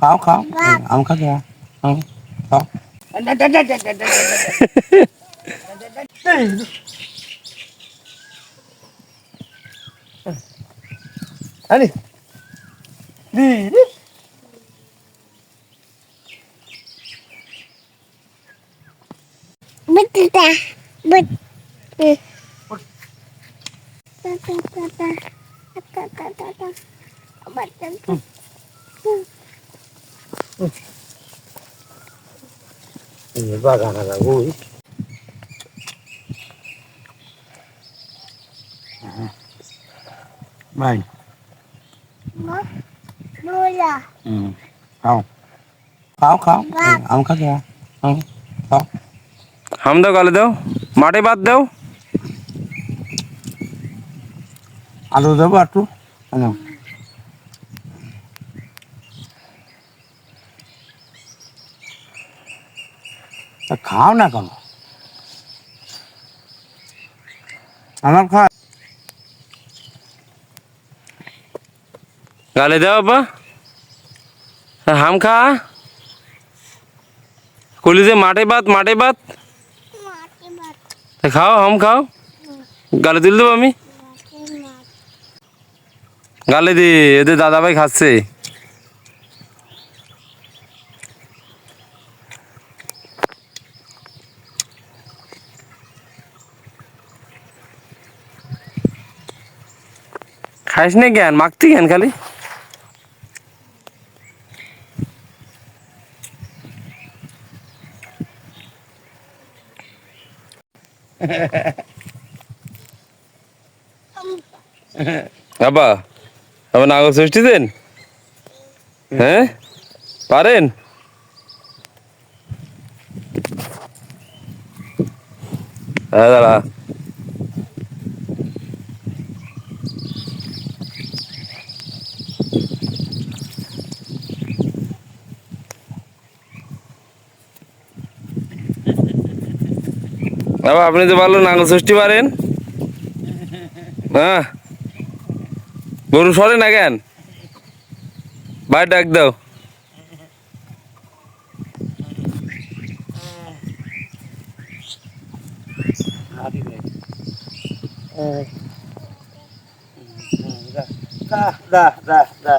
không không ông khóc ra không không anh đi đi đi bứt ta bứt Ừ. Ừ. Ừ, ba gà là vui. Mày Mưa là Ừ Không. Khóc khóc ừ, Ông khóc ra. Không Khóc Không đâu gọi là đâu. Mà đi bắt đâu. আলু দেবো একটু আনো তা খাও না কেন আমার খা গালে দাও বাবা হ্যাঁ, হাম খা কলি যে মাঠে বাদ মাঠে বাদ Mati bat. তা খাও হাম খাও গালে তুলে দেবো আমি Mati mat. গালে দি এদের দাদা ভাই খাচ্ছে। খাইস না জ্ঞান মাখতি জ্ঞান খালি? বাবা আবার নাগর ষষ্ঠী দেন? হ্যাঁ? পারেন? হ্যাঁ বাবা, আপনি তো ভালো নাগর ষষ্ঠী পারেন হ্যাঁ? গরু সরে না কেন বাইরে ডাক দাও দা দা দা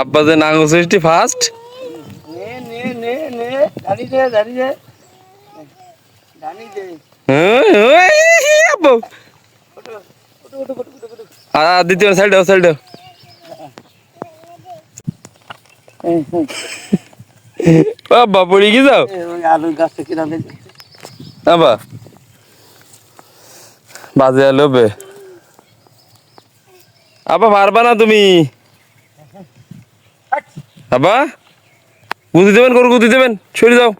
আব্বা যে সৃষ্টি ফার্স্ট হ্যাঁ, দ্বিতীয় সাইড সাইড বাবা পড়ে কি যাও? আলুর গাছটা বাবা বাজে আলো বে। আবা পারবা না তুমি। আবা গুঁতি দেবেন গরু গুঁতি দেবেন, সরে দাও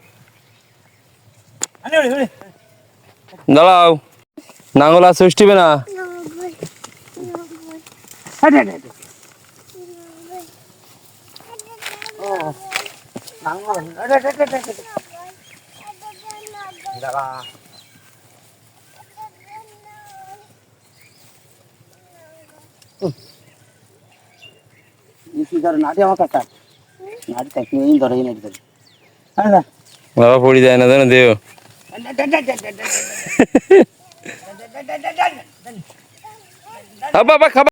দাঁড়াও, নাঙল আর সৃষ্টিবে না। দাঁড়া। বাবা পড়ি যায় না জানো দেও বাবা খাবার খাবা